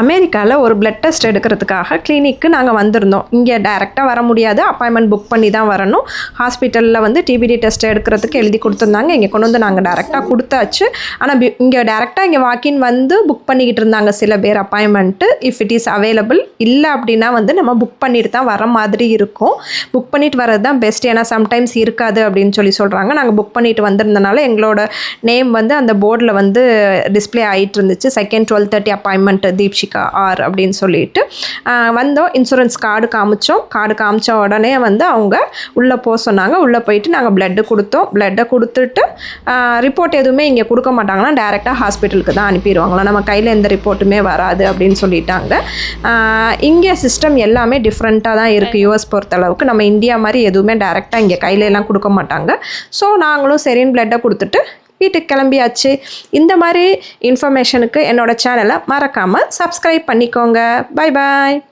அமெரிக்காவில் ஒரு blood test எடுக்கிறதுக்காக கிளினிக்கு நாங்கள் வந்திருந்தோம். இங்கே டைரெக்டாக வர முடியாது. அப்பாயின்மெண்ட் புக் பண்ணி தான் வரணும். ஹாஸ்பிட்டலில் வந்து டிபிடி டெஸ்ட் எடுக்கிறதுக்கு எழுதி கொடுத்துருந்தாங்க. இங்கே கொண்டு வந்து நாங்கள் டேரெக்டாக கொடுத்தாச்சு. ஆனால் இங்கே டேரெக்டாக இங்கே வாக்கின் வந்து புக் பண்ணிக்கிட்டு இருந்தாங்க சில பேர் appointment if it is available இல்லை அப்படின்னா வந்து நம்ம புக் பண்ணிட்டு தான் வர மாதிரி இருக்கும். புக் பண்ணிட்டு வர்றது தான் பெஸ்ட் ஏன்னா சம்டைம்ஸ் இருக்காது அப்படின்னு சொல்லி சொல்கிறாங்க நாங்கள் புக் பண்ணிட்டு வந்திருந்தனால எங்களோட நேம் வந்து அந்த போர்டில் வந்து டிஸ்ப்ளே ஆகிட்டு இருந்துச்சு. Second twelve thirty appointment Deepshikha R அப்படின்னு சொல்லிட்டு வந்தோம். இன்சூரன்ஸ் கார்டு காமிச்சோம். கார்டு காமிச்ச உடனே வந்து அவங்க உள்ளே போக சொன்னாங்க. உள்ளே போயிட்டு நாங்கள் பிளட்டு கொடுத்தோம். பிளட்டை கொடுத்துட்டு ரிப்போர்ட் எதுவுமே இங்கே கொடுக்க மாட்டாங்கன்னா டேரெக்டாக ஹாஸ்பிட்டலுக்கு தான் அனுப்பிடுவாங்களாம் நம்ம கையில் எந்த ரிப்போர்ட்டுமே வராது அப்படின்னு சொல்லிட்டாங்க. இங்கே சிஸ்டம் எல்லாமே டிஃப்ரெண்ட்டாக தான் இருக்குது யூஎஸ் பொறுத்தளவுக்கு. நம்ம இந்தியா மாதிரி எதுவுமே டேரெக்டாக இங்கே கையில எல்லாம் கொடுக்க மாட்டாங்க. ஸோ நாங்களும் சரின்னு பிளட்டை கொடுத்துட்டு வீட்டுக்கு கிளம்பியாச்சு. இந்த மாதிரி இன்ஃபர்மேஷனுக்கு என்னோடய சேனலை மறக்காமல் சப்ஸ்கிரைப் பண்ணிக்கோங்க. Bye bye